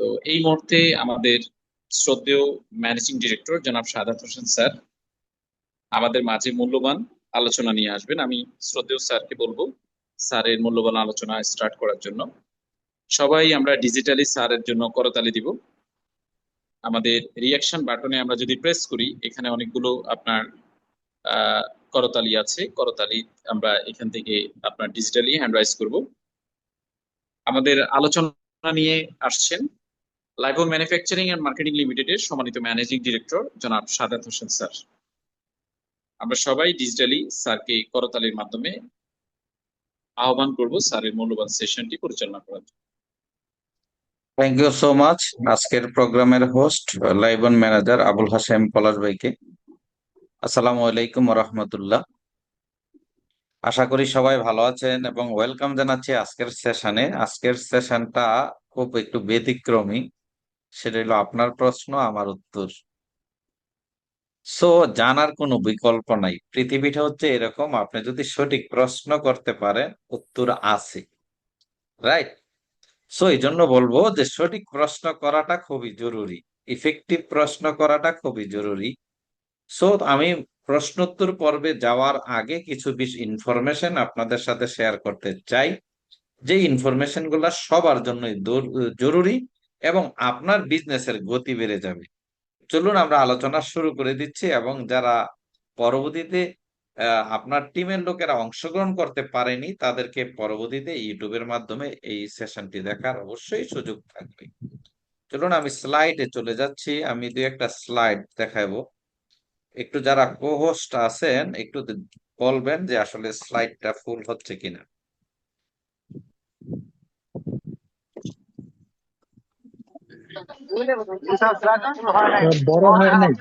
তো এই মুহূর্তে আমাদের শ্রদ্ধেয় ম্যানেজিং ডিরেক্টর জনাব সাদাত হোসেন স্যার আমাদের মাঝে মূল্যবান আলোচনা নিয়ে আসবেন। আমি শ্রদ্ধেয় স্যারকে বলব স্যারের মূল্যবান আলোচনা স্টার্ট করার জন্য। সবাই আমরা ডিজিটালি স্যারের জন্য করতালি দিব। আমাদের রিয়াকশন বাটনে আমরা যদি প্রেস করি, এখানে অনেকগুলো আপনার করতালি আছে। করতালি আমরা এখান থেকে আপনার ডিজিটালি হ্যান্ড রাইজ করব। আমাদের আলোচনা নিয়ে আসছেন লাইভো ম্যানুফ্যাকচারিং এন্ড মার্কেটিং লিমিটেডের সম্মানিত ম্যানেজিং ডিরেক্টর জনাব সাদাত হোসেন স্যার। আমরা সবাই ডিজিটালি স্যারকে করতালির মাধ্যমে আহ্বান করব স্যারের মূল্যবান সেশনটি পরিচালনা করার জন্য। থ্যাংক ইউ সো মাচ আজকের প্রোগ্রামের হোস্ট লাইবন ম্যানেজার আবুল হাসেম পলাশ ভাইকে। আসসালামু আলাইকুম রহমতুল্লাহ। আশা করি সবাই ভালো আছেন এবং ওয়েলকাম জানাচ্ছি আজকের সেশনে আজকের সেশনটা খুব একটু ব্যতিক্রমী। সেটা হলো আপনার প্রশ্ন, আমার উত্তর। সো জানার কোনো বিকল্প নাই। পৃথিবীটা হচ্ছে এরকম, আপনি যদি সঠিক প্রশ্ন করতে পারেন, উত্তর আছে। রাইট সো এই জন্য বলব যে সঠিক প্রশ্ন করাটা খুবই জরুরি। ইফেক্টিভ প্রশ্ন করাটা খুবই জরুরি। সো আমি প্রশ্নোত্তর পর্বে যাওয়ার আগে কিছু বিশ ইনফরমেশন আপনাদের সাথে শেয়ার করতে চাই। যে ইনফরমেশনগুলা সবার জন্যই দর- জরুরি এবং আপনার বিজনেসের গতি বেড়ে যাবে। চলুন আমরা আলোচনা শুরু করে দিচ্ছি এবং যারা পরবর্তীতে আপনার টিমের লোকেরা অংশগ্রহণ করতে পারেনি, তাদেরকে পরবর্তীতে ইউটিউবের মাধ্যমে এই সেশনটি দেখার অবশ্যই সুযোগ থাকবে। চলুন আমি স্লাইডে চলে যাচ্ছি। আমি দুই একটা স্লাইড দেখাবো। একটু যারা কো হোস্ট আছেন, একটু বলবেন যে আসলে স্লাইডটা ফুল হচ্ছে কিনা। বড় হয় নাই।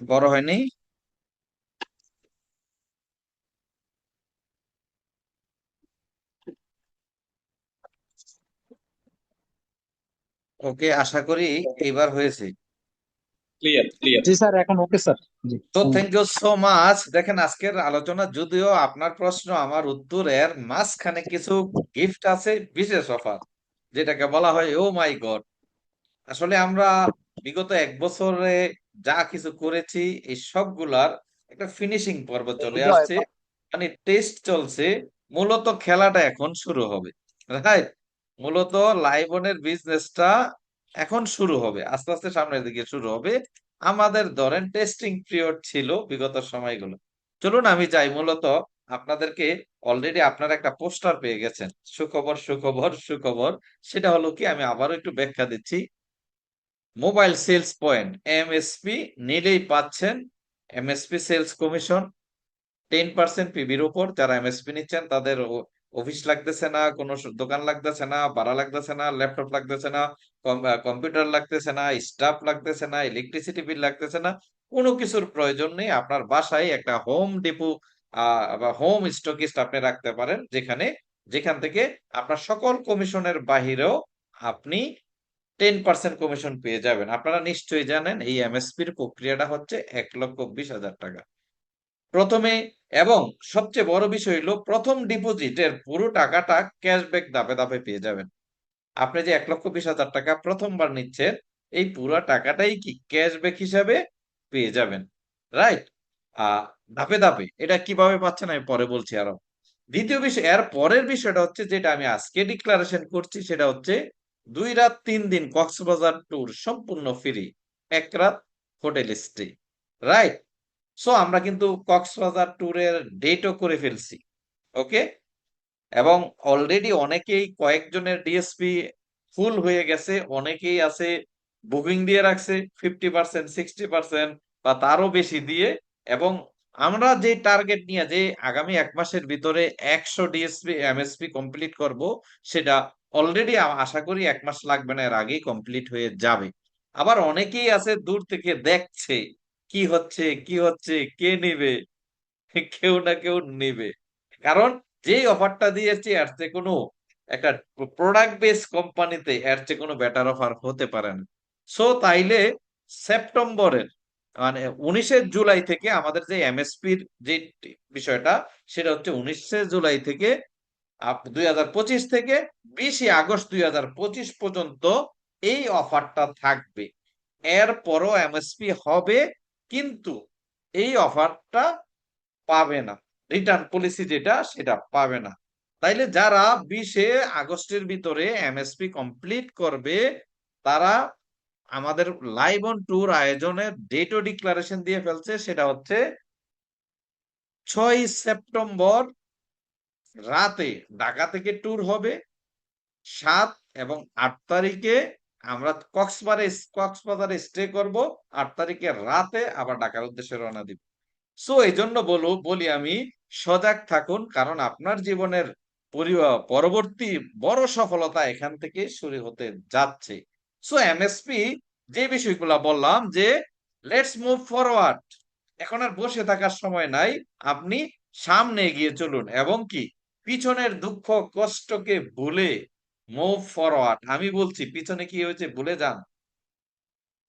বড় হয়নি ওকে আশা করি হয়েছে। ক্লিয়ার ক্লিয়ার জি স্যার এখন ওকে স্যার। জি। তো থ্যাংক ইউ সো মাচ দেখেন আজকের আলোচনা যদিও আপনার প্রশ্ন আমার উত্তরের মাঝখানে কিছু গিফট আছে বিশেষ অফার যেটাকে বলা হয় ও মাই গড আসলে আমরা বিগত এক বছরে যা কিছু করেছি এই সবগুলার একটা ফিনিশিং পর্ব চলে আসছে। মানে টেস্ট চলছে মূলত খেলাটা এখন শুরু হবে রাইট মূলত লাইবনের বিজনেসটা এখন শুরু হবে, আস্তে আস্তে সামনের দিকে শুরু হবে। আমাদের ধরেন টেস্টিং পিরিয়ড ছিল বিগত সময়গুলো। চলুন আমি যাই, মূলত আপনাদেরকে অলরেডি আপনারা একটা পোস্টার পেয়ে গেছেন। সুখবর সুখবর সুখবর। সেটা হলো কি, আমি আবারও একটু ব্যাখ্যা দিচ্ছি। মোবাইল সেলস পয়েন্ট এমএসপি নিলেই পাচ্ছেন MSP sales commission ten percent পিবির উপর, যারা এমএসপি নিচ্ছেন, তাদের অফিস লাগতেছে না, কোনো দোকান লাগতেছে না, ভাড়া লাগতেছে না, ল্যাপটপ লাগতেছে না কম্পিউটার লাগতেছে না, স্টাফ লাগতেছে না ইলেকট্রিসিটি বিল লাগতেছে না, কোনো কিছুর প্রয়োজন নেই। আপনার বাসায় একটা home depot ah home stockist আপনি রাখতে পারেন, যেখানে, যেখান থেকে আপনার সকল কমিশনের বাহিরেও আপনি টেন পার্সেন্ট কমিশন পেয়ে যাবেন। আপনারা নিশ্চয়ই জানেন, এই এমএসপির প্রক্রিয়াটা হচ্ছে এক লক্ষ বিশ হাজার টাকা। প্রথমে এবং সবচেয়ে বড় বিষয় হলো প্রথম ডিপোজিটের পুরো টাকাটা ক্যাশব্যাক দাপে দাপে পেয়ে যাবেন। আপনি যে এক লক্ষ বিশ হাজার টাকা প্রথমবার নিচ্ছেন, এই পুরো টাকাটাই কি ক্যাশব্যাক হিসাবে পেয়ে যাবেন রাইট ধাপে ধাপে। এটা কীভাবে পাচ্ছেন আমি পরে বলছি আরও। দ্বিতীয় বিষয়, এর পরের বিষয়টা হচ্ছে যেটা আমি আজকে ডিক্লারেশন করছি, সেটা হচ্ছে দুই রাত তিন দিন কক্সবাজার ট্যুর সম্পূর্ণ ফ্রি এক রাত হোটেল স্টে রাইট সো আমরা কিন্তু কক্সবাজার ট্যুরের ডেটও করে ফেলছি ওকে এবং অলরেডি অনেকেই কয়েকজনের ডিএসপি ফুল হয়ে গেছে, অনেকেই আছে বুকিং দিয়ে রাখছে ফিফটি পার্সেন্ট সিক্সটি পার্সেন্ট বা তারও বেশি দিয়ে। এবং আমরা যে টার্গেট নিয়ে, যে আগামী এক মাসের ভিতরে একশো ডিএসপি এমএসপি কমপ্লিট করব, সেটা অলরেডি আশা করি এক মাস লাগবে না, এর আগেই কমপ্লিট হয়ে যাবে। আবার অনেকেই আছে দূর থেকে দেখছে কি হচ্ছে কি হচ্ছে, কে নিবে? কেউ না কেউ নেবে। কারণ যেই অফারটা দিয়েছি, এর চেয়ে কোনো একটা প্রোডাক্ট বেস কোম্পানিতে এর চেয়ে কোনো বেটার অফার হতে পারে না। সো তাইলে সেপ্টেম্বরের মানে উনিশে জুলাই থেকে আমাদের যে এমএসপির যে বিষয়টা, সেটা হচ্ছে উনিশে জুলাই থেকে দুই হাজার পঁচিশ থেকে বিশে আগস্ট দুই হাজার পঁচিশ পর্যন্ত এই অফারটা থাকবে। এরপরও এমএসপি হবে কিন্তু এই অফারটা পাবে না। রিটার্ন পলিসি যেটা, সেটা পাবে না। তাইলে যারা বিশে আগস্টের ভিতরে এমএসপি কমপ্লিট করবে, তারা আমাদের লাইভ অন ট্যুর আয়োজনের ডেটও ডিক্লারেশন দিয়ে ফেলছে, সেটা হচ্ছে ছয় সেপ্টেম্বর রাতে ঢাকা থেকে ট্যুর হবে, সাত এবং আট তারিখে আমরা কক্সবাজারে কক্সবাজারে স্টে করব, আট তারিখে রাতে আবার ঢাকার উদ্দেশ্যে রওনা দিব। সো এই জন্য বলো, বলি আমি, সজাগ থাকুন, কারণ আপনার জীবনের পরি- পরবর্তী বড় সফলতা এখান থেকে শুরু হতে যাচ্ছে। সো এমএসপি যে বিষয়গুলো বললাম যে লেটস মুভ ফরওয়ার্ড এখন আর বসে থাকার সময় নাই, আপনি সামনে এগিয়ে চলুন এবং কি, পিছনের দুঃখ, কষ্টকে ভুলে মুভ ফরওয়ার্ড আমি বলছি, পিছনে কি হয়েছে? ভুলে যান।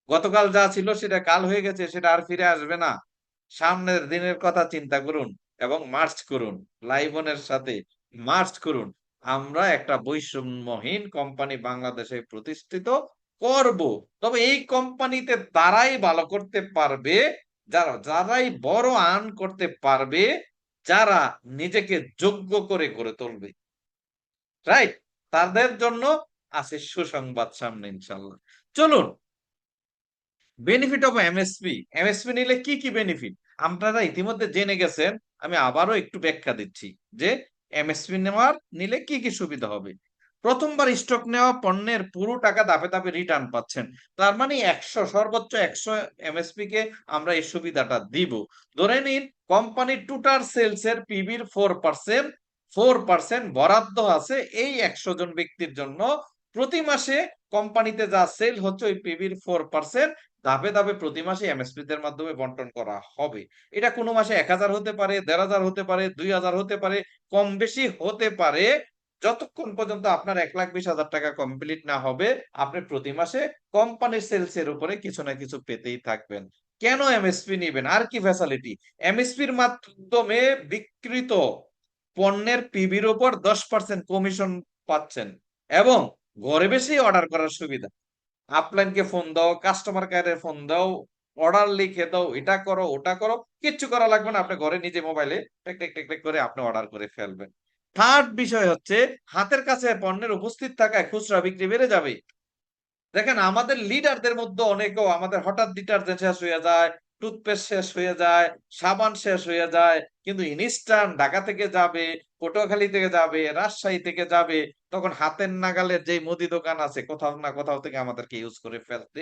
গতকাল যা ছিল সেটা কাল হয়ে গেছে, সেটা আর ফিরে আসবে না। সামনের দিনের কথা চিন্তা করুন এবং মার্চ করুন। লাইবনের সাথে মার্চ করুন। আমরা একটা বৈষম্যহীন কোম্পানি বাংলাদেশে প্রতিষ্ঠিত করব। তবে এই কোম্পানিতে তারাই ভালো করতে পারবে, যারা, যারাই বড় আর্ন করতে পারবে, যারা নিজেকে যোগ্য করে গড়ে তুলবে। রাইট তাদের জন্য আছে সুসংবাদ সামনে ইনশাল্লাহ চলুন। বেনিফিট অফ এমএসপি এমএসপি নিলে কি কি বেনিফিট আপনারা ইতিমধ্যে জেনে গেছেন, আমি আবারও একটু ব্যাখ্যা দিচ্ছি যে এমএসপি নেওয়ার নিলে কি কি সুবিধা হবে। প্রথমবার স্টক নেওয়া পণ্যের পুরো টাকা দাপে দাপে রিটার্ন পাচ্ছেন। তার মানে একশো, সর্বোচ্চ একশো এমএসপি কে আমরা এই সুবিধাটা দিব। ধরে নিন কোম্পানির টোটাল সেলস এর পিবির ফোর পার্সেন্ট ফোর পার্সেন্ট বরাদ্দ আছে এই একশো জন ব্যক্তির জন্য। প্রতি মাসে কোম্পানিতে যা সেল হচ্ছে, ওই পিবির ফোর পার্সেন্ট ধাপে ধাপে প্রতি মাসে এমএসপি দের মাধ্যমে বন্টন করা হবে। এটা কোনো মাসে এক হাজার হতে পারে, দেড় হাজার হতে পারে, দুই হাজার হতে পারে, কম বেশি হতে পারে। যতক্ষণ পর্যন্ত আপনার এক লাখ বিশ হাজার টাকা কমপ্লিট না হবে, আপনি প্রতি মাসে কোম্পানির সেলস এর উপরে কিছু না কিছু পেতেই থাকবেন। কেন এমএসপি নিবেন? আর কি ফ্যাসিলিটি এমএসপির মাধ্যমে বিকৃত পণ্যের পিবির উপর দশ পার্সেন্ট কমিশন পাচ্ছেন এবং ঘরে বেশি অর্ডার করার সুবিধা। আপলাইনকে ফোন দাও কাস্টমার কেয়ারে ফোন দাও অর্ডার লিখে দাও, এটা করো, ওটা করো, কিচ্ছু করা লাগবে না, আপনি ঘরে নিজে মোবাইলে টেক টেক টেক টেক করে আপনি অর্ডার করে ফেলবেন। থার্ড বিষয় হচ্ছে, হাতের কাছে পণ্যের উপস্থিত থাকায় খুচরা বিক্রি বেড়ে যাবে। দেখেন, আমাদের লিডারদের মধ্যে অনেকেও আমাদের হঠাৎ ডিটারজেন্ট শেষ হয়ে যায় টুথপেস্ট শেষ হয়ে যায়, সাবান শেষ হয়ে যায়, কিন্তু ইনস্ট্যান্ট ঢাকা থেকে যাবে, পটুয়াখালী থেকে যাবে, রাজশাহী থেকে যাবে, তখন হাতের নাগালের যে মুদি দোকান আছে, কোথাও না কোথাও থেকে আমাদেরকে ইউজ করে ফেলতে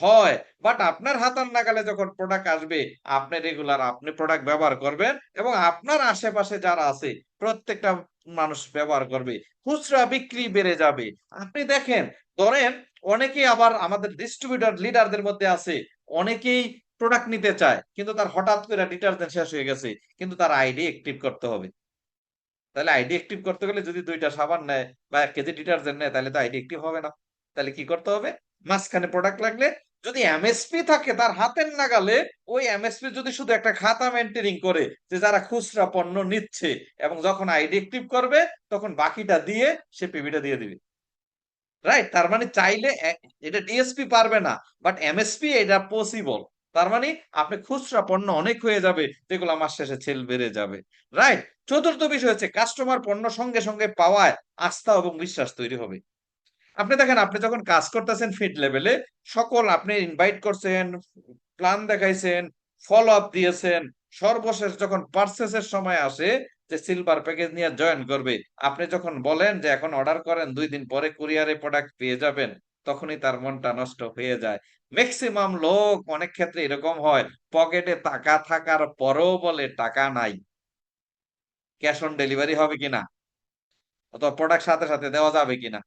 হয়। বাট আপনার হাতের নাগালে যখন প্রোডাক্ট আসবে, আপনি রেগুলার আপনি প্রোডাক্ট ব্যবহার করবেন এবং আপনার আশেপাশে যারা আছে, প্রত্যেকটা মানুষ ব্যবহার করবে, খুচরা বিক্রি বেড়ে যাবে। আপনি দেখেন, ধরেন অনেকেই আবার আমাদের ডিস্ট্রিবিউটর লিডারদের মধ্যে আছে, অনেকেই প্রোডাক্ট নিতে চায়, কিন্তু তার হঠাৎ করে ডিটারজেন্ট শেষ হয়ে গেছে, কিন্তু তার আইডি অ্যাক্টিভ করতে হবে। তাহলে আইডি অ্যাক্টিভ করতে গেলে যদি দুইটা সাবান নেয় বা এক কেজি ডিটারজেন্ট নেয়, তাহলে তো আইডি অ্যাক্টিভ হবে না। তাহলে কি করতে হবে? মাঝখানে প্রোডাক্ট লাগলে যদি এমএসপি থাকে তার হাতের নাগালে, ওই এমএসপি যদি শুধু একটা খাতা মেনটেনিং করে যে যারা খুচরা পণ্য নিচ্ছে এবং যখন আইডি অ্যাক্টিভ করবে, তখন বাকিটা দিয়ে সে পিবিটা দিয়ে দিবে। রাইট তার মানে চাইলে এটা ডিএসপি পারবে না বাট এমএসপি এটা পসিবল তার মানে আপনি খুচরা পণ্য অনেক হয়ে যাবে, যেগুলো মাস শেষে সেল বেড়ে যাবে। রাইট চতুর্থ বিষয় হচ্ছে কাস্টমার পণ্য সঙ্গে সঙ্গে পাওয়ায় আস্থা এবং বিশ্বাস তৈরি হবে। আপনি দেখেন, আপনি যখন কাজ করতেছেন ফিড লেভেলে সকল আপনি ইনভাইট করছেন প্ল্যান দেখাইছেন ফলো আপ দিয়েছেন, সর্বশেষ যখন পার্সেসের সময় আসে, যে সিলভার প্যাকেজ নিয়ে জয়েন করবে, আপনি যখন বলেন যে এখন অর্ডার করেন, দুই দিন পরে কুরিয়ারে প্রোডাক্ট পেয়ে যাবেন, তখনই তার মনটা নষ্ট হয়ে যায়। ম্যাক্সিমাম লোক অনেক ক্ষেত্রে এরকম হয়, পকেটে টাকা থাকার পরেও বলে টাকা নাই। ক্যাশ অন ডেলিভারি হবে কিনা? অথবা প্রোডাক্ট সাথে সাথে দেওয়া যাবে কিনা?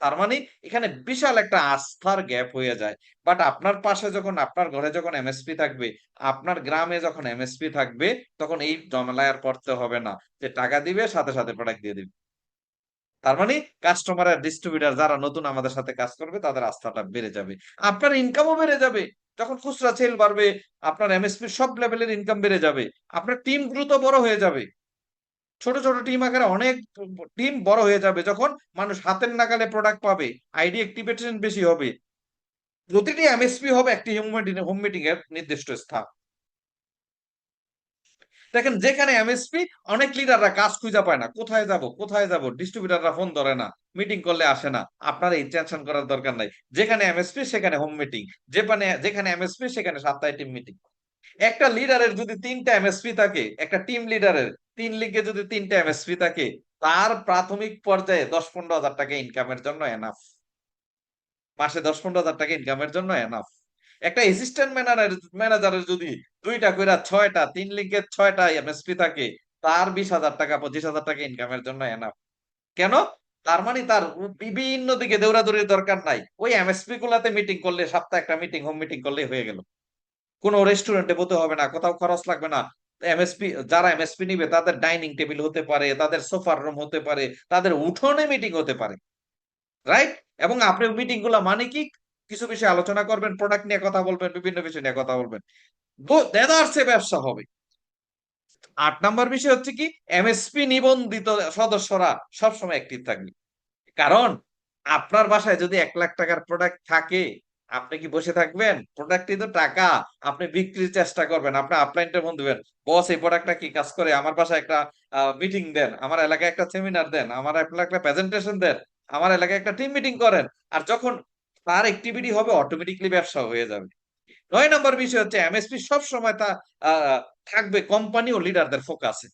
তার মানে এখানে বিশাল একটা আস্থার গ্যাপ হয়ে যায়। বাট আপনার পাশে যখন, আপনার ঘরে যখন এমএসপি থাকবে, আপনার গ্রামে যখন এমএসপি থাকবে, তখন এই জমেলায় আর পড়তে হবে না যে টাকা দিবে, সাথে সাথে প্রোডাক্ট দিয়ে দিবে। তার মানে কাস্টমার আর ডিস্ট্রিবিউটার যারা নতুন আমাদের সাথে কাজ করবে, তাদের আস্থাটা বেড়ে যাবে। আপনার ইনকামও বেড়ে যাবে। যখন খুচরা সেল বাড়বে, আপনার এমএসপি সব লেভেলের ইনকাম বেড়ে যাবে। আপনার টিম দ্রুত বড় হয়ে যাবে। ছোট ছোট টিম আকারে অনেক টিম বড় হয়ে যাবে যখন মানুষ হাতের নাগালে প্রোডাক্ট পাবে আইডি অ্যাক্টিভেশন বেশি হবে। প্রতিটি এমএসপি হবে একটি হোম মিটিং এর নির্দিষ্ট স্থান। দেখেন, যেখানে এমএসপি অনেক লিডাররা কাজ খুঁজে পায় না। কোথায় যাব কোথায় যাব? ডিস্ট্রিবিউটাররা ফোন ধরে না মিটিং করলে আসে না। আপনার এই টেনশন করার দরকার নাই। যেখানে এমএসপি সেখানে হোম মিটিং যেখানে যেখানে এমএসপি সেখানে সাপ্তাহিক টিম মিটিং একটা লিডারের যদি তিনটা এমএসপি থাকে, একটা টিম লিডারের তিন লিগে যদি তিনটা এমএসপি থাকে, তার প্রাথমিক পর্যায়ে দশ পনেরো হাজার টাকা ইনকামের জন্য এনাফ মাসে দশ পনেরো হাজার টাকা ইনকামের জন্য এনাফ একটা অ্যাসিস্ট্যান্ট ম্যানেজার ম্যানেজারের যদি দুইটা কইরা ছয়টা, তিন লিঙ্কের ছয়টা এমএসপি থাকে, তার বিশ হাজার টাকা, পঁচিশ হাজার টাকা ইনকামের জন্য এনাফ কেন? তার মানে তার বিভিন্ন দিকে দৌড়াদৌড়ির দরকার নাই। ওই এমএসপি গুলাতে মিটিং করলে, সপ্তাহে একটা মিটিং হোম মিটিং করলে হয়ে গেল। কোনো রেস্টুরেন্টে বলতে হবে না, কোথাও খরচ লাগবে না। এমএসপি যারা এমএসপি নিবে, তাদের ডাইনিং টেবিল হতে পারে, তাদের সোফার রুম হতে পারে, তাদের উঠোনে মিটিং হতে পারে। রাইট এবং আপনি মিটিংগুলা মানে কি? কিছু বিষয়ে আলোচনা করবেন প্রোডাক্ট নিয়ে কথা বলবেন, বিভিন্ন বিষয় নিয়ে কথা বলবেন। দেদারসে ব্যবসা হবে। আট নাম্বার বিষয় হচ্ছে কি এমএসপি নিবন্ধিত সদস্যরা সবসময় অ্যাক্টিভ থাকবে। কারণ আপনার বাসায় যদি এক লাখ টাকার প্রোডাক্ট থাকে, আপনি কি বসে থাকবেন? প্রোডাক্টই তো টাকা, আপনি বিক্রির চেষ্টা করবেন, আপনি আপলাইনটা ফোন দিবেন বস এই প্রোডাক্টটা কি কাজ করে? আমার বাসায় একটা মিটিং দেন, আমার এলাকায় একটা সেমিনার দেন, আমার এলাকায় একটা প্রেজেন্টেশন দেন, আমার এলাকায় একটা টিম মিটিং করেন। আর যখন তার অ্যাক্টিভিটি হবে অটোমেটিকলি ব্যবসা হয়ে যাবে। নয় নম্বর বিষয় হচ্ছে এমএসপি সব সময় তা থাকবে কোম্পানি ও লিডারদের ফোকাসে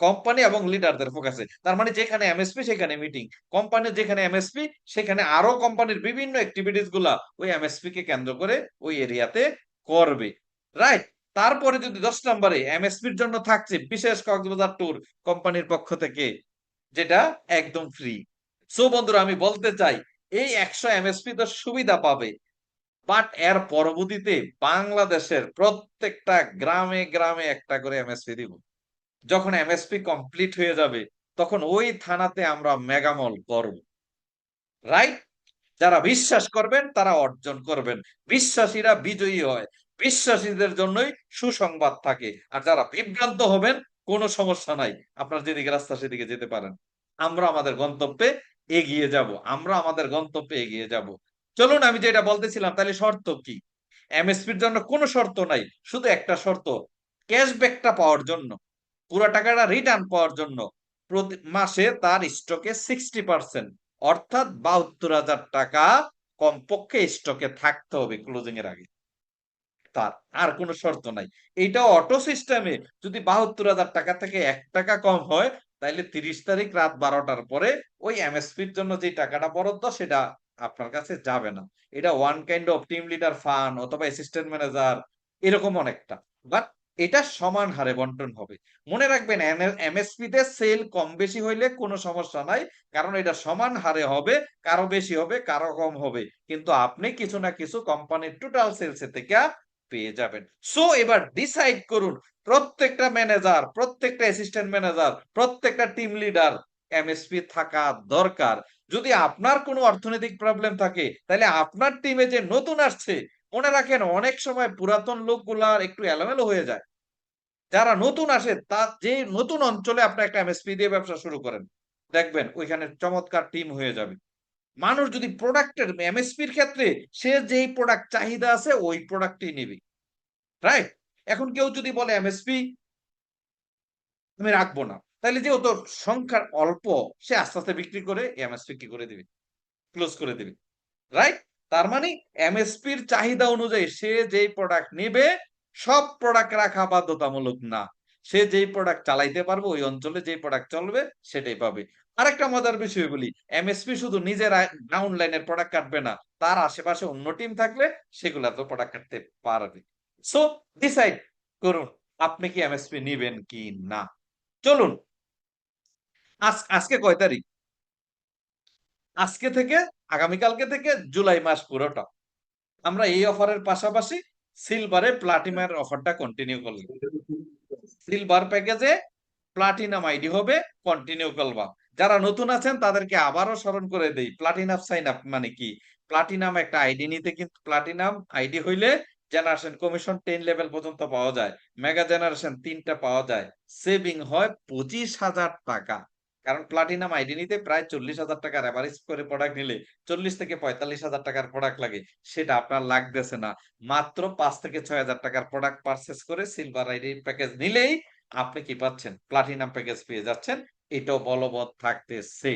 কোম্পানি এবং লিডারদের ফোকাসে তার মানে যেখানে এমএসপি সেখানে মিটিং কোম্পানি যেখানে এমএসপি সেখানে আরও কোম্পানির বিভিন্ন অ্যাক্টিভিটিসগুলা ওই এমএসপি কে কেন্দ্র করে ওই এরিয়াতে করবে। রাইট তারপরে যদি দশ নম্বরে এমএসপির জন্য থাকছে বিশেষ কক্সবাজার ট্যুর কোম্পানির পক্ষ থেকে, যেটা একদম ফ্রি সো বন্ধুরা, আমি বলতে চাই এই একশো এমএসপি তো সুবিধা পাবে। বাট এর পরবর্তীতে বাংলাদেশের প্রত্যেকটা গ্রামে গ্রামে একটা করে এমএসপি দিব। যখন এমএসপি কমপ্লিট হয়ে যাবে, তখন ওই থানাতে আমরা মেগামল করব। রাইট যারা বিশ্বাস করবেন, তারা অর্জন করবেন। বিশ্বাসীরা বিজয়ী হয়। বিশ্বাসীদের জন্যই সুসংবাদ থাকে। আর যারা বিভ্রান্ত হবেন, কোনো সমস্যা নাই। আপনার যেদিকে রাস্তা, সেদিকে যেতে পারেন। আমরা আমাদের গন্তব্যে এগিয়ে যাব, আমরা আমাদের গন্তব্যে এগিয়ে যাব। চলুন আমি যেটা বলতেছিলাম, তাহলে শর্ত কি? এমএসপির জন্য কোনো শর্ত নাই, শুধু একটা শর্ত ক্যাশব্যাকটা পাওয়ার জন্য, পুরো টাকাটা রিটার্ন পাওয়ার জন্য। প্রতি মাসে তার স্টকে সিক্সটি পার্সেন্ট অর্থাৎ বাহাত্তর হাজার টাকা কমপক্ষে স্টকে থাকতে হবে ক্লোজিং এর আগে। তার আর কোনো শর্ত নাই। এইটা অটো সিস্টেমে যদি বাহাত্তর হাজার টাকা থেকে এক টাকা কম হয় তাইলে তিরিশ তারিখ রাত বারোটার পরে ওই এমএসপির জন্য যে টাকাটা বরাদ্দ, সেটা আপনার কাছে যাবে না। এটা one kind of team leader fun অথবা অ্যাসিস্ট্যান্ট ম্যানেজার এরকম অনেকটা। বাট এটা সমান হারে বন্টন হবে। মনে রাখবেন এমএসপি তে সেল কম বেশি হইলে কোনো সমস্যা নাই, কারণ এটা সমান হারে হবে, কারও বেশি হবে, কারও কম হবে। কিন্তু আপনি কিছু না কিছু কোম্পানির টোটাল সেলস থেকে পেয়ে যাবেন। সো এবার ডিসাইড করুন, প্রত্যেকটা ম্যানেজার প্রত্যেকটা অ্যাসিস্ট্যান্ট ম্যানেজার প্রত্যেকটা টিম লিডার এমএসপি থাকা দরকার। যদি আপনার কোনো অর্থনৈতিক প্রবলেম থাকে, তাহলে আপনার টিমে যে নতুন আসছে, মনে রাখেন অনেক সময় পুরাতন লোকগুলার একটু এলোমেলো হয়ে যায়। যারা নতুন আসে, তা যে নতুন অঞ্চলে আপনি একটা এমএসপি দিয়ে ব্যবসা শুরু করেন, দেখবেন ওইখানে চমৎকার টিম হয়ে যাবে। মানুষ যদি প্রোডাক্টের এমএসপির ক্ষেত্রে সে যেই প্রোডাক্ট চাহিদা আছে ওই প্রোডাক্টই নেবে রাইট এখন কেউ যদি বলে এমএসপি আমি রাখব না তাহলে যে যেহেতু সংখ্যার অল্প, সে আস্তে আস্তে বিক্রি করে এমএসপি কি করে দিবে? ক্লোজ করে দিবে রাইট তার মানে এমএসপির চাহিদা অনুযায়ী সে যেই প্রোডাক্ট নেবে, সব প্রোডাক্ট রাখা বাধ্যতামূলক না। সে যেই প্রোডাক্ট চালাইতে পারবে, ওই অঞ্চলে যেই প্রোডাক্ট চলবে, সেটাই পাবে। আরেকটা মজার বিষয় বলি এমএসপি শুধু নিজের ডাউন লাইনের প্রোডাক্ট কাটবে না, তার আশেপাশে অন্য টিম থাকলে সেগুলা তো প্রোডাক্ট কাটতে পারবে। সো ডিসাইড করুন, আপনি কি এমএসপি নিবেন কি না। চলুন, আজ, আজকে কয় তারিখ? আজকে থেকে, আগামীকালকে থেকে জুলাই মাস পুরোটা। আমরা এই অফারের পাশাপাশি সিলভারে প্লাটিনামের অফারটা কন্টিনিউ করলাম। সিলভার প্যাকেজে প্লাটিনাম আইডি হবে কন্টিনিউ করবা যারা নতুন আছেন, তাদেরকে আবারও স্মরণ করে দেই প্লাটিনাম সাইন আপ মানে কি? প্লাটিনাম একটা আইডি নিতে কিন্তু প্লাটিনাম আইডি হইলে জেনারেশন কমিশন টেন লেভেল পর্যন্ত পাওয়া যায় মেগা জেনারেশন তিনটা পাওয়া যায়। সেভিং হয় পঁচিশ হাজার টাকা। কারণ প্লাটিনাম আইডি নিতে প্রায় চল্লিশ হাজার টাকার অ্যাভারেজ করে প্রোডাক্ট নিলে চল্লিশ থেকে পঁয়তাল্লিশ হাজার টাকার প্রোডাক্ট লাগে, সেটা আপনার লাগতেছে না। মাত্র পাঁচ থেকে ছয় হাজার টাকার প্রোডাক্ট পারচেস করে সিলভার আইডি প্যাকেজ নিলেই আপনি কি পাচ্ছেন? প্লাটিনাম প্যাকেজ পেয়ে যাচ্ছেন। এটাও বলবৎ থাকতেছে।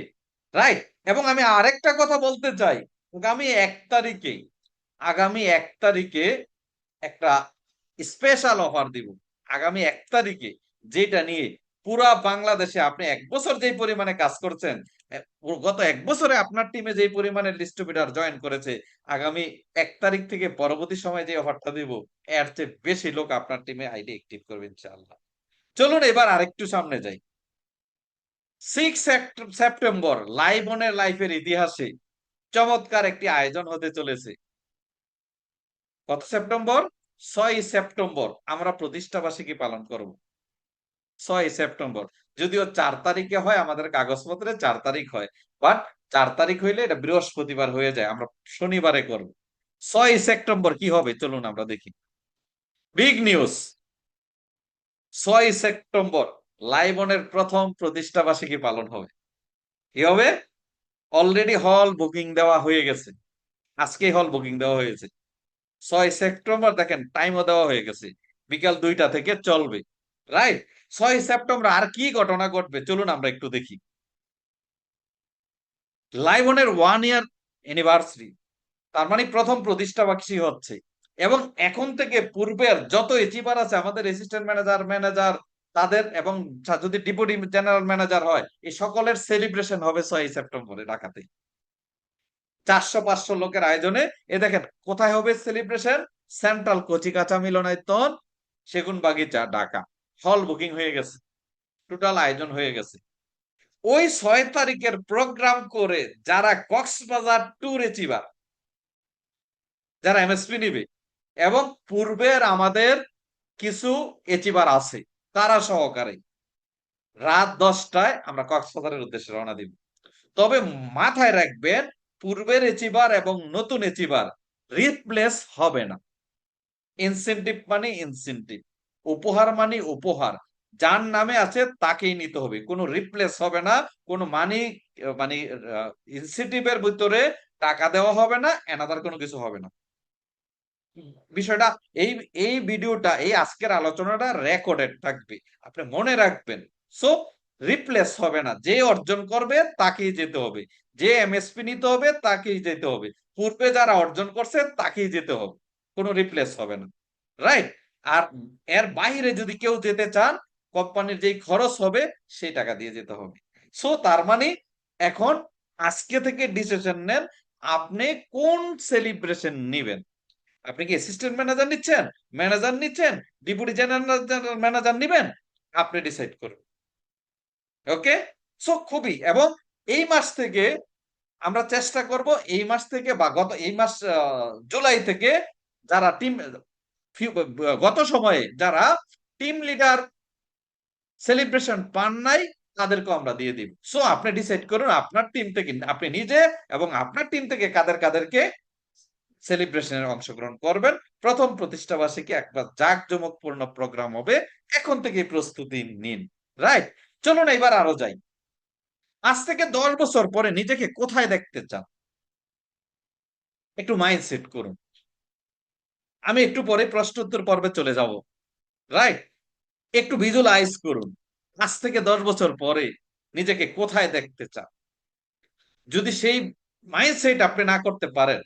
রাইট এবং আমি আরেকটা কথা বলতে চাই। আগামী এক তারিখে, আগামী এক তারিখে একটা স্পেশাল অফার দিব। আগামী এক তারিখে যেটা নিয়ে পুরা বাংলাদেশে আপনি এক বছর যেই পরিমাণে কাজ করছেন গত এক বছরে আপনার টিমে যেই পরিমাণে ডিস্ট্রিবিউটার জয়েন করেছে, আগামী এক তারিখ থেকে পরবর্তী সময় যে অফারটা দিব, এর চেয়ে বেশি লোক আপনার টিমে আইডি অ্যাক্টিভ করবে ইনশাআল্লাহ। চলুন এবার আরেকটু সামনে যাই। সিক্স সেপ্টেম্বর লাইভ অনের লাইফের ইতিহাসে চমৎকার একটি আয়োজন হতে চলেছে। কত সেপ্টেম্বর ছয় সেপ্টেম্বর আমরা প্রতিষ্ঠা বার্ষিকী পালন করব। ছয় সেপ্টেম্বর যদিও চার তারিখে হয়, আমাদের কাগজপত্রে চার তারিখ হয় বাট চার তারিখ হইলে এটা বৃহস্পতিবার হয়ে যায়, আমরা শনিবারে করব। ছয় সেপ্টেম্বর কি হবে? চলুন আমরা দেখি। বিগ নিউজ ছয় সেপ্টেম্বর লাইবনের প্রথম প্রতিষ্ঠা বার্ষিকী পালন হবে। কি হবে? অলরেডি হল বুকিং দেওয়া হয়ে গেছে। আজকেই হল বুকিং দেওয়া হয়েছে ছয় সেপ্টেম্বর দেখেন টাইমও দেওয়া হয়ে গেছে। বিকাল দুইটা থেকে চলবে। রাইট ছয় সেপ্টেম্বর আর কি ঘটনা ঘটবে? চলুন আমরা একটু দেখি। লাইবনের ওয়ান ইয়ার অ্যানিভার্সারি তার মানে প্রথম প্রতিষ্ঠা বার্ষিকী হচ্ছে। এবং এখন থেকে পূর্বের যত এচিভার আছে, আমাদের অ্যাসিস্ট্যান্ট ম্যানেজার ম্যানেজার তাদের এবং যদি ডিপুটি জেনারেল ম্যানেজার হয়, এই সকলের সেলিব্রেশন হবে ছয় সেপ্টেম্বরে ঢাকাতে। চারশো পাঁচশো লোকের আয়োজনে, এ দেখেন, কোথায় হবে সেলিব্রেশন? সেন্ট্রাল কচিকাচা মিলনায়তন সেগুন বাগিচা ঢাকা। হল বুকিং হয়ে গেছে। টোটাল আয়োজন হয়ে গেছে। ওই ছয় তারিখের প্রোগ্রাম করে যারা কক্সবাজার ট্যুর এচিভার যারা এমএসপি নিবে, এবং পূর্বের আমাদের কিছু এচিভার আছে। তারা সহকারে? রাত দশটায় আমরা কক্সবাজারের উদ্দেশ্যে রওনা দিব। তবে মাথায় রাখবেন, পূর্বের এচিবার এবং নতুন এচিবার রিপ্লেস হবে না। ইনসেন্টিভ মানে ইনসেন্টিভ উপহার মানে উপহার। যার নামে আছে তাকেই নিতে হবে। কোনো রিপ্লেস হবে না, কোনো মানি মানে ইনসেন্টিভের ভিতরে টাকা দেওয়া হবে না এনাদার কোনো কিছু হবে না। বিষয়টা এই এই ভিডিওটা, এই আজকের আলোচনাটা রেকর্ডেড থাকবে। আপনি মনে রাখবেন। সো রিপ্লেস হবে না। যে অর্জন করবে, তাকেই যেতে হবে। যে এমএসপি নিতে হবে, তাকেই যেতে হবে। পূর্বে যারা অর্জন করছে, তাকেই যেতে হবে। কোনো রিপ্লেস হবে না। রাইট আর এর বাইরে যদি কেউ যেতে চান, কোম্পানির যেই খরচ হবে, সেই টাকা দিয়ে যেতে হবে। সো তার মানে এখন আজকে থেকে ডিসিশন নেন, আপনি কোন সেলিব্রেশন নিবেন? আপনি কি অ্যাসিস্ট্যান্ট ম্যানেজার নিচ্ছেন? ম্যানেজার নিচ্ছেন? ডিপুটি জেনারেল ম্যানেজার নিবেন? আপনি ডিসাইড করুন। ওকে সো খুবই। এবং এই মাস থেকে আমরা চেষ্টা করব এই মাস থেকে বা গত, এই মাস জুলাই থেকে যারা টিম গত সময়ে যারা টিম লিডার সেলিব্রেশন পান নাই তাদেরকে আমরা দিয়ে দিব। সো আপনি ডিসাইড করুন আপনার টিম থেকে, আপনি নিজে এবং আপনার টিম থেকে কাদের কাদেরকে সেলিব্রেশনের অংশগ্রহণ করবেন। প্রথম প্রতিষ্ঠা বার্ষিকী একবার জাঁকজমকপূর্ণ প্রোগ্রাম হবে। এখন থেকে প্রস্তুতি নিন। রাইট চলুন এবার আরও যাই। আজ থেকে দশ বছর পরে নিজেকে কোথায় দেখতে চান? একটু মাইন্ড সেট করুন। আমি একটু পরে প্রশ্ন উত্তর পর্বে চলে যাব। রাইট একটু ভিজুয়ালাইজ করুন। আজ থেকে দশ বছর পরে নিজেকে কোথায় দেখতে চান? যদি সেই মাইন্ডসেট আপনি না করতে পারেন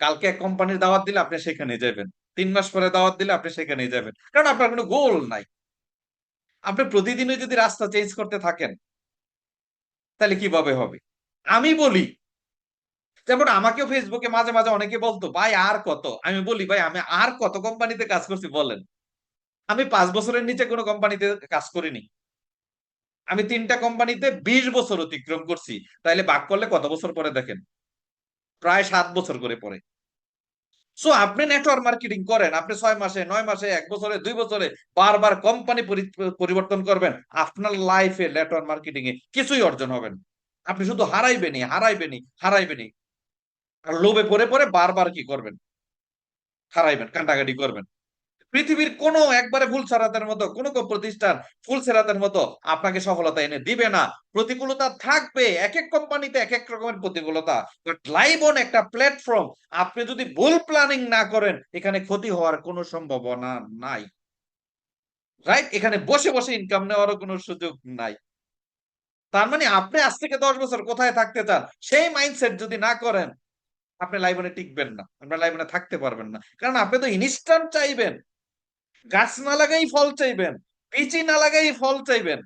কালকে এক কোম্পানির দাওয়াত দিলে আপনি সেখানে যাবেন তিন মাস পরে দাওয়াত দিলে আপনি সেখানে যাবেন কারণ আপনার কোনো গোল নাই। আপনি প্রতিদিনই যদি রাস্তা চেঞ্জ করতে থাকেন, তাহলে কীভাবে হবে? আমি বলি, যেমন আমাকেও ফেসবুকে মাঝে মাঝে অনেকে বলতো, ভাই, আর কত? আমি বলি, ভাই, আমি আর কত কোম্পানিতে কাজ করছি, বলেন। আমি পাঁচ বছরের নিচে কোনো কোম্পানিতে কাজ করিনি। আমি তিনটা কোম্পানিতে বিশ বছর অতিক্রম করছি। তাইলে বাক করলে কত বছর পরে দেখেন? প্রায় সাত বছর করে পরে সো আপনি নেটওয়ার্ক মার্কেটিং করেন, আপনি ছয় মাসে, নয় মাসে, এক বছরে, দুই বছরে বারবার কোম্পানি পরিবর্তন করবেন, আপনার লাইফে নেটওয়ার্ক মার্কেটিং এ কিছুই অর্জন হবেন আপনি শুধু হারাইবেনি হারাইবেনি হারাইবেনি আর লোভে পরে পরে বারবার কি করবেন? হারাইবেন কান্ডাকাটি করবেন। পৃথিবীর কোনো একবারে ফুল সেরাতের মতো, কোনো প্রতিষ্ঠান ফুল সেরাতের মতো আপনাকে সফলতা এনে দিবে না। প্রতিকূলতা থাকবে এক এক কোম্পানিতে এক এক রকমের প্রতিকূলতা। লাইভ অন একটা প্ল্যাটফর্ম আপনি যদি ভুল প্ল্যানিং না করেন, এখানে ক্ষতি হওয়ার কোনো সম্ভাবনা নাই। রাইট এখানে বসে বসে ইনকাম নেওয়ারও কোনো সুযোগ নাই। তার মানে আপনি আজ থেকে দশ বছর কোথায় থাকতে চান, সেই মাইন্ডসেট যদি না করেন, আপনি লাইবনে টিকবেন না। আপনার লাইবনে থাকতে পারবেন না। কারণ আপনি তো ইনস্ট্যান্ট চাইবেন। গাছ না লাগাই ফল চাইবেন পিচি না লাগাই ফল চাইবেন,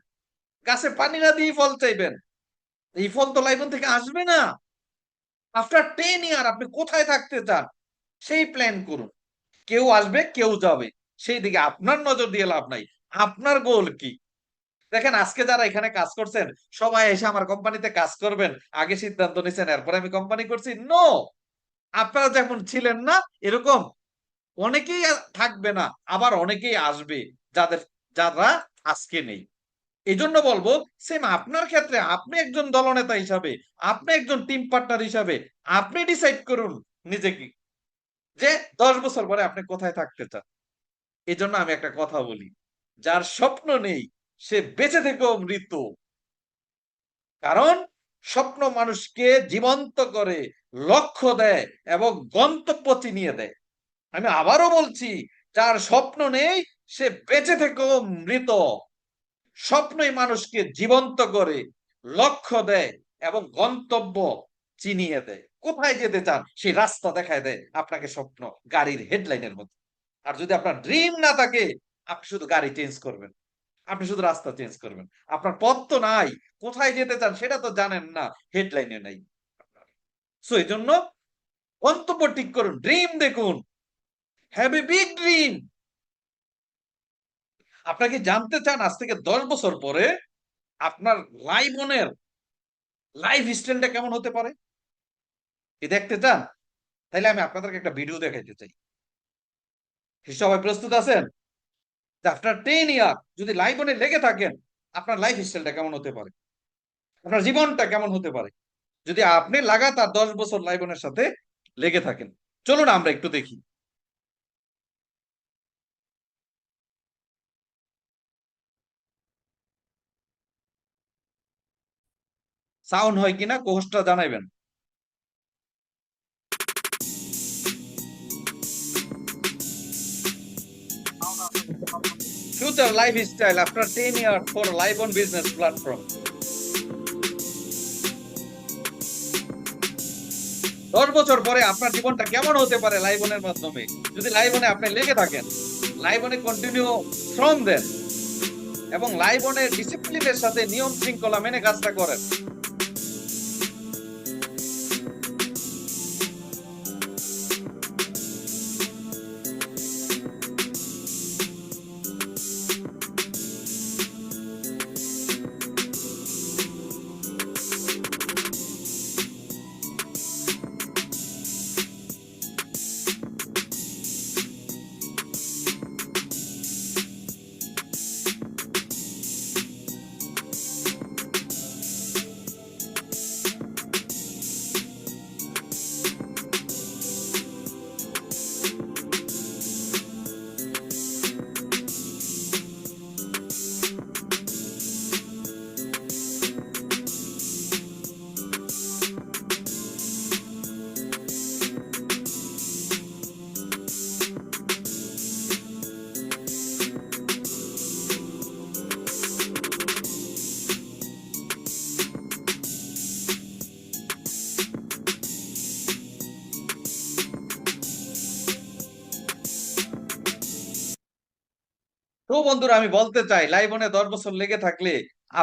গাছে পানি না দিয়ে ফল চাইবেন, এই ফল তো লাইবন থেকে আসবে না। আফটার টেন ইয়ার আপনি কোথায় থাকতে চান, সেই প্ল্যান করুন। কেউ আসবে, কেউ যাবে, সেই দিকে আপনার নজর দিয়ে লাভ নাই। আপনার গোল কি? দেখেন, আজকে যারা এখানে কাজ করছেন, সবাই এসে আমার কোম্পানিতে কাজ করবেন, আগে সিদ্ধান্ত নিছেন, এরপরে আমি কোম্পানি করছি। নো আপনারা যেমন ছিলেন না, এরকম অনেকেই থাকবে না, আবার অনেকেই আসবে যাদের, যারা আজকে নেই। এই জন্য বলব সেম আপনার ক্ষেত্রে আপনি একজন দলনেতা হিসাবে, আপনি একজন টিম পার্টনার হিসাবে, আপনি ডিসাইড করুন নিজেকে যে দশ বছর পরে আপনি কোথায় থাকতে চান। এই জন্য আমি একটা কথা বলি, যার স্বপ্ন নেই, সে বেঁচে থেকেও মৃত কারণ স্বপ্ন মানুষকে জীবন্ত করে, লক্ষ্য দেয় এবং গন্তব্য চিনিয়ে দেয়। আমি আবারও বলছি, যার স্বপ্ন নেই, সে বেঁচে থেকেও মৃত। স্বপ্নই মানুষকে জীবন্ত করে, লক্ষ্য দেয় এবং গন্তব্য চিনিয়ে দেয়। কোথায় যেতে চান, সেই রাস্তা দেখায় দেয় আপনাকে স্বপ্ন, গাড়ির হেডলাইনের মধ্যে। আর যদি আপনার ড্রিম না থাকে, আপনি শুধু গাড়ি চেঞ্জ করবেন। আপনি শুধু রাস্তা চেঞ্জ করবেন। আপনার পথ তো নাই, কোথায় যেতে চান সেটা তো জানেন না, হেডলাইনে নাই। সো এই জন্য গন্তব্য ঠিক করুন, ড্রিম দেখুন হ্যাভ এ বিগ ড্রিম আপনাকে জানতে চান আজ থেকে দশ বছর পরে আপনার লাইফনের লাইফ স্টাইলটা কেমন হতে পারে? কি দেখতে চান? তাহলে আমি আপনাদেরকে একটা ভিডিও দেখাইতে চাই। সবাই প্রস্তুত আছেন? আফটার টেন ইয়ার যদি লাইফনে লেগে থাকেন, আপনার লাইফ স্টাইলটা কেমন হতে পারে? আপনার জীবনটা কেমন হতে পারে? যদি আপনি লাগাতার দশ বছর লাইফনের সাথে লেগে থাকেন, চলুন আমরা একটু দেখি। সাউন্ড হয় কিনা কোহসটা জানাইবেন। Future lifestyle after 10 years for live on business platform দশ বছর পরে আপনার জীবনটা কেমন হতে পারে লাইভনের মাধ্যমে? যদি লাইভনে আপনি লেগে থাকেন লাইভনে কন্টিনিউ শ্রম দেন, এবং লাইভনের ডিসিপ্লিনের সাথে নিয়ম শৃঙ্খলা মেনে কাজটা করেন। বন্ধুরা, আমি বলতে চাই লাইভনে দশ বছর লেগে থাকলে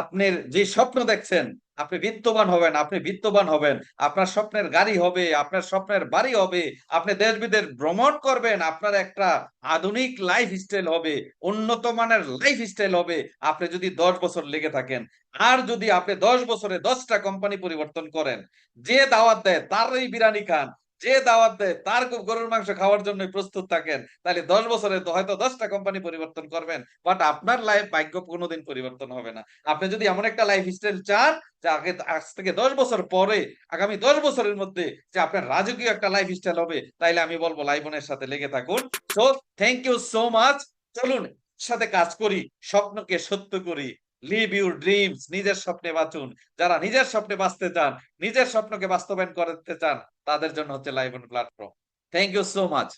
আপনার যে স্বপ্ন দেখছেন, আপনি বিত্তবান হবেন, আপনি বিত্তবান হবেন, আপনার স্বপ্নের গাড়ি হবে, আপনার স্বপ্নের বাড়ি হবে, আপনি দেশ বিদেশ ভ্রমণ করবেন, আপনার একটা আধুনিক লাইফ স্টাইল হবে, উন্নত মানের লাইফ স্টাইল হবে, আপনি যদি দশ বছর লেগে থাকেন। আর যদি আপনি দশ বছরে দশটা কোম্পানি পরিবর্তন করেন, যে দাওয়াত দেয়, তারই বিরানি খান। যে দাওয়াত দেয়, তার গরুর মাংস খাওয়ার জন্য প্রস্তুত থাকেন। তাহলে দশ বছরে তো হয়তো দশটা কোম্পানি পরিবর্তন করবেন বাট আপনার লাইফ ভাগ্য কোনোদিন পরিবর্তন হবে না। আপনি যদি এমন একটা লাইফ স্টাইল চান, যে আগে আজ থেকে দশ বছর পরে, আগামী দশ বছরের মধ্যে যে আপনার রাজকীয় একটা লাইফ স্টাইল হবে, তাইলে আমি বলব লাইবনের সাথে লেগে থাকুন। So thank you so much চলুন, সাথে কাজ করি, স্বপ্নকে সত্য করি। লিভ ইউর ড্রিমস নিজের স্বপ্নে বাঁচুন। যারা নিজের স্বপ্নে বাঁচতে চান, নিজের স্বপ্নকে বাস্তবায়ন করতে চান, তাদের জন্য হচ্ছে লাইভন platform thank you so much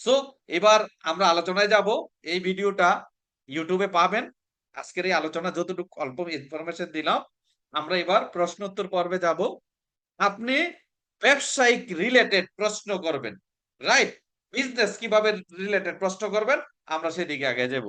so এবার আমরা আলোচনায় যাব। এই ভিডিওটা ইউটিউবে পাবেন। আজকের এই আলোচনা যতটুকু অল্প ইনফরমেশন দিলাম, আমরা এবার প্রশ্ন উত্তর পর্বে যাব। আপনি ব্যবসায়িক রিলেটেড প্রশ্ন করবেন। রাইট বিজনেস কীভাবে রিলেটেড প্রশ্ন করবেন, আমরা সেদিকে আগে যাব।